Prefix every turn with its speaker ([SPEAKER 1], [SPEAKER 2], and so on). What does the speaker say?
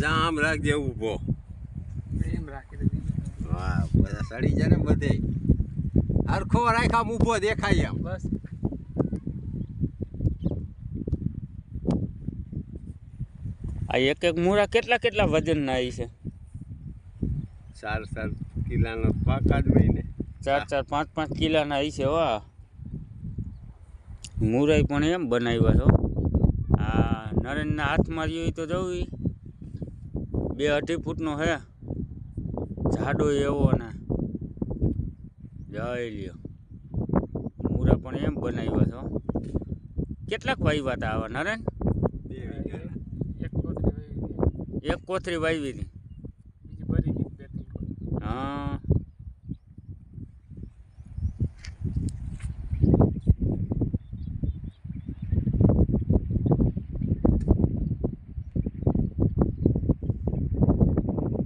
[SPEAKER 1] જા આમ રાખજે ઊભો.
[SPEAKER 2] એમ રાખી
[SPEAKER 1] વાહ બધા સડી જાય ને બધે. હરખો રાખ આમ ઊભો દેખાય એમ.
[SPEAKER 2] બસ.
[SPEAKER 3] આ એક એક મૂળા કેટલા કેટલા વજનના આવી છે?
[SPEAKER 1] ચાર ચાર કિલાનો પાકા જ હોય ને
[SPEAKER 3] ચાર ચાર પાંચ પાંચ કિલાના આવી છે વાહ મુરાઈ પણ એમ બનાવ્યા છો આ નરેનના હાથમાં રહ્યો તો જવું બે અઢી ફૂટનો હે. જાડો એવો ને. જય લ્યો. મૂરા પણ એમ બનાવ્યા છો કેટલાક વાવ્યા હતા આવા નરેન. એક કોથરી વાવી હતી.